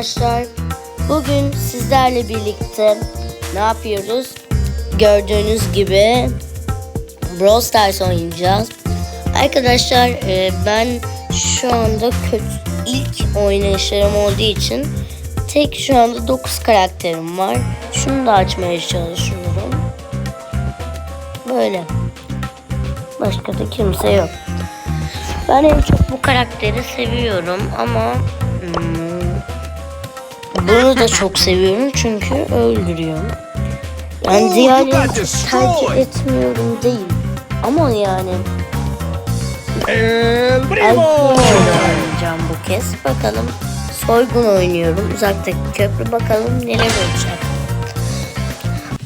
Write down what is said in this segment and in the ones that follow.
arkadaşlar. Bugün sizlerle birlikte ne yapıyoruz? Gördüğünüz gibi Brawl Stars oynayacağız. Arkadaşlar e, ben şu anda kötü ilk oynayışlarım olduğu için tek şu anda 9 karakterim var. Şunu da açmaya çalışıyorum. Böyle. Başka da kimse yok. Ben en çok bu karakteri seviyorum ama hmm, bunu da çok seviyorum çünkü öldürüyor. Yani diğerlerini tercih etmiyorum değil. Ama yani El Primo. Oynayacağım bu kez. Bakalım soygun oynuyorum. Uzaktaki köprü bakalım neler olacak.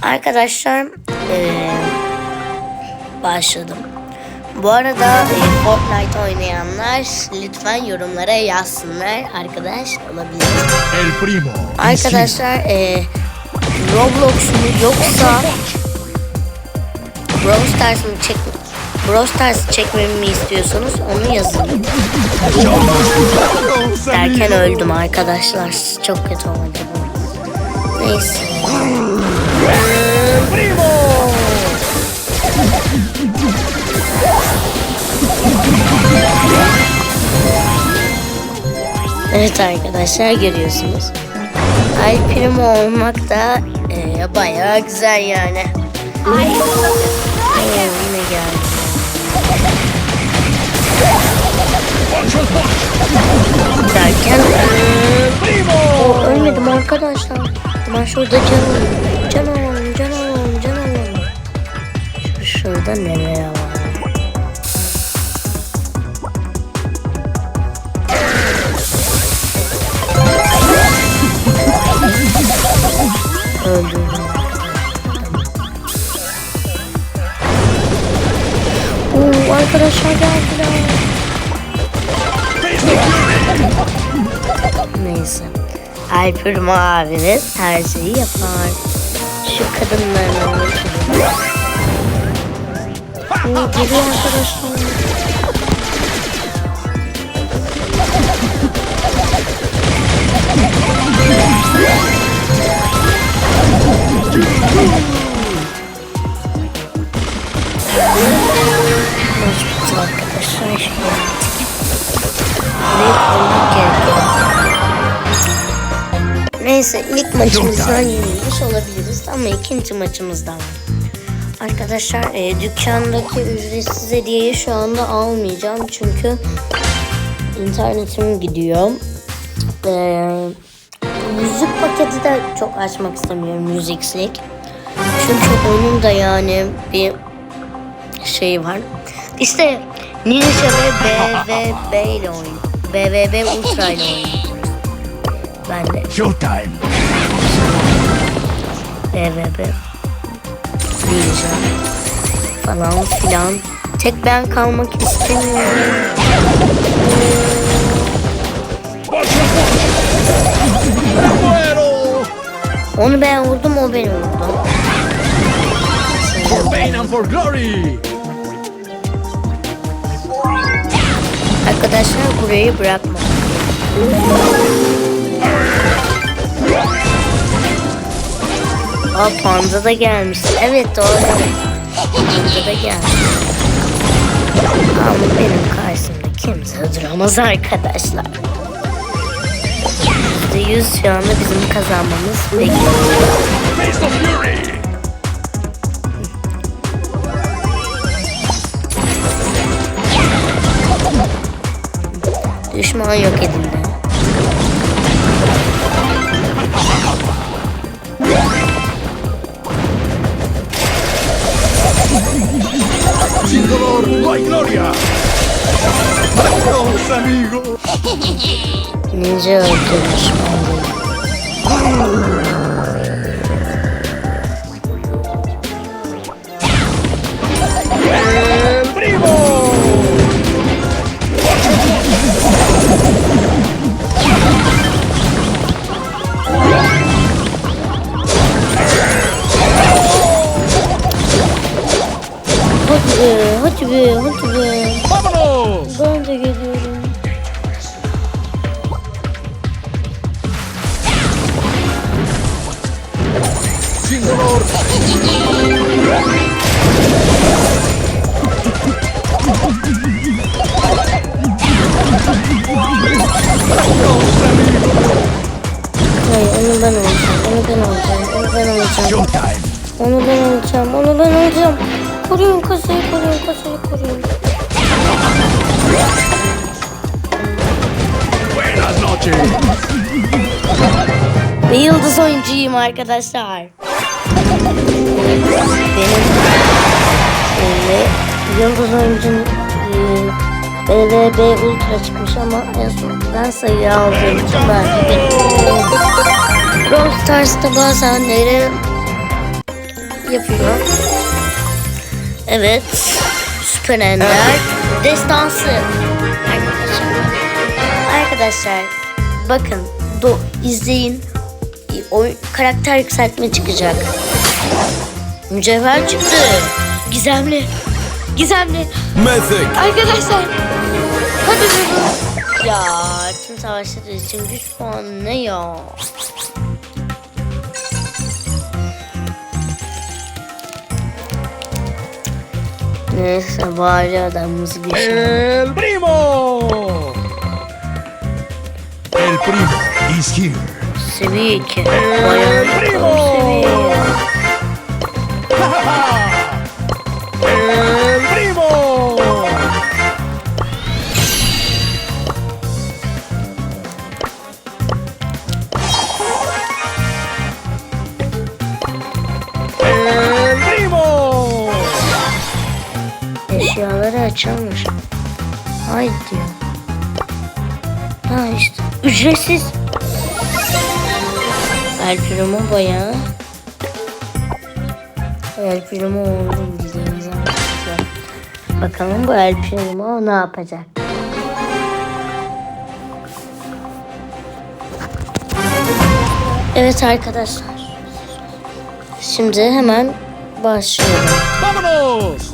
Arkadaşlar eee, başladım. Bu arada Fortnite oynayanlar lütfen yorumlara yazsınlar. Arkadaş olabilir. El Primo. Arkadaşlar e, Roblox mu yoksa Brawl Stars mı çek Brawl Stars çekmemi mi istiyorsanız onu yazın. Derken öldüm arkadaşlar. Çok kötü oldu bu. Neyse. Evet arkadaşlar görüyorsunuz. Ay Primo olmak da e, bayağı güzel yani. Ay. yine geldi. Derken El Primo. ölmedim arkadaşlar. Ben şurada can alayım. Can alalım, can alalım, can alalım. Şu şurada neler var? Arkadaşlar geldiler. Neyse. Alper'im abiniz her şeyi yapar. Şu kadınların öldürün. Oo, geliyor arkadaşlar. Bitti arkadaşlar. Şimdi Burayı koymak gerekiyor. Neyse ilk maçımızdan yenilmiş olabiliriz ama ikinci maçımızdan. Arkadaşlar e, dükkandaki ücretsiz hediyeyi şu anda almayacağım çünkü internetim gidiyor. E, müzik paketi de çok açmak istemiyorum müziksek. Çünkü onun da yani bir şey var. İşte Ninja ve BVB ile oyun. BVB Ultra ile oynuyoruz. Ben de Showtime. BVB Ninja falan filan. Tek ben kalmak istemiyorum. Onu ben vurdum o beni vurdu. For pain and for glory. Arkadaşlar burayı bırakma. Aa panda da gelmiş. Evet doğru. Panda da gelmiş. Ama benim karşımda kimse duramaz arkadaşlar. %100 şu anda bizim kazanmamız bekliyor. Düşman yok edildi. Sin dolor no hay gloria. Vamos, amigo. Ninja öldü Hayır onu ben alacağım. Onu ben alacağım. Onu ben alacağım. Showtime. Onu ben alacağım. Onu ben alacağım. Koruyun kasayı koruyun kasayı koruyun. Buenas noches. Ve yıldız oyuncuyum arkadaşlar. Benim e, yıldız oyuncum e, BVB Ultra çıkmış ama en son ben sayı aldığım için de Brawl Stars'ta bazen neler yapıyor. Evet. Süper Ender. Destansı. Arkadaşlar. Arkadaşlar bakın do, izleyin. O karakter yükseltme çıkacak. Mücevher çıktı. Gizemli. Gizemli. Mythic. Arkadaşlar. Hadi bebe. Ya tüm savaşları için güç puanı ne ya? Neyse bari adamımız güçlü. El primo. El primo is here. Seviye 2. Bayağı primo. seviye. Eşyaları açılmış. Haydi diyor. Ha işte. Ücretsiz. El Primo bayağı. El Primo oldu bildiğiniz. Bakalım bu El ne yapacak? Evet arkadaşlar. Şimdi hemen başlıyorum. Vámonos.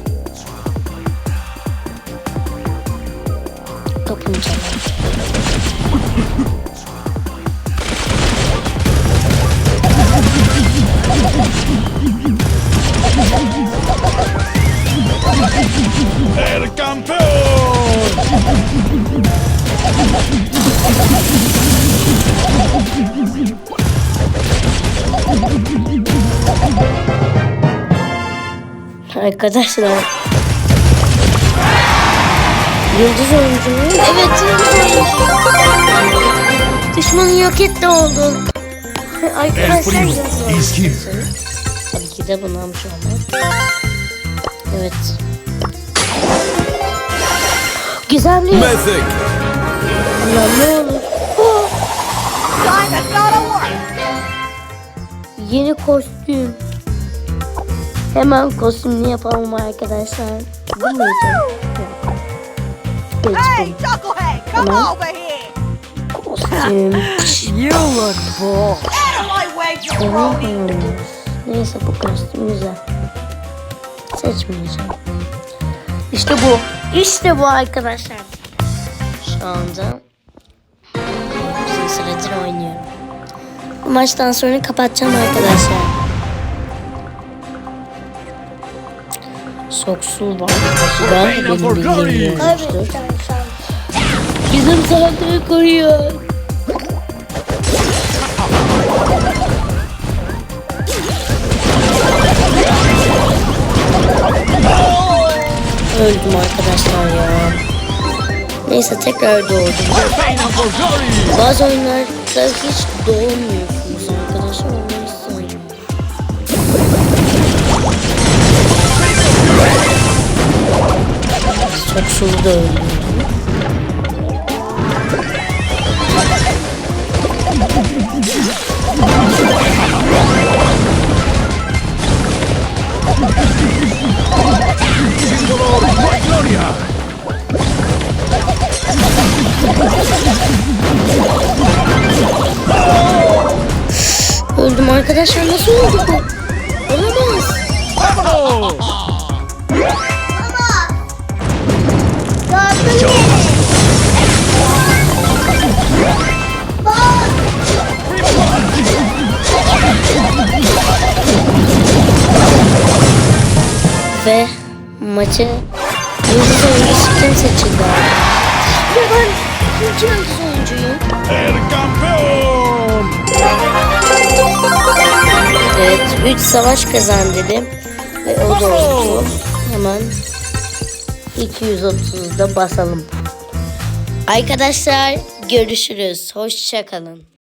Arkadaşlar. Yıldız oyuncu mu? Evet yıldız oyuncu. Düşmanı yok etti oldu. El Arkadaşlar yıldız oyuncu. Tabii ki de bunu almış olmaz. Evet. Gizemli. Mythic. Lan ne olur. Yeni kostüm. Hemen kostümünü yapalım arkadaşlar. Evet. Hey. Chucklehead, come over here! Kostüm. You look bull. Out of my way, jabroni! Hmm. Neyse bu kostüm güzel. Seçmeyeceğim. İşte bu. İşte bu arkadaşlar. Şu anda uzun süredir oynuyorum. Bu maçtan sonra kapatacağım arkadaşlar. Soksul var. Da benim bildiğim oyuncudur. Bizim saldırı koruyor. Öldüm arkadaşlar ya. Neyse tekrar doğdum. Bazı oyunlarda hiç doğmuyorsunuz arkadaşlar. Sulu da gloria. Öldüm arkadaşlar. Nasıl oldu bu? Olamaz. Maçı yıldız oyuncusu kim seçildi abi? Ve ben ilk yıldız oyuncuyum. El campeón. Evet 3 savaş kazan dedim. Ve o da oldu. Hemen 230'da basalım. Arkadaşlar görüşürüz. Hoşçakalın.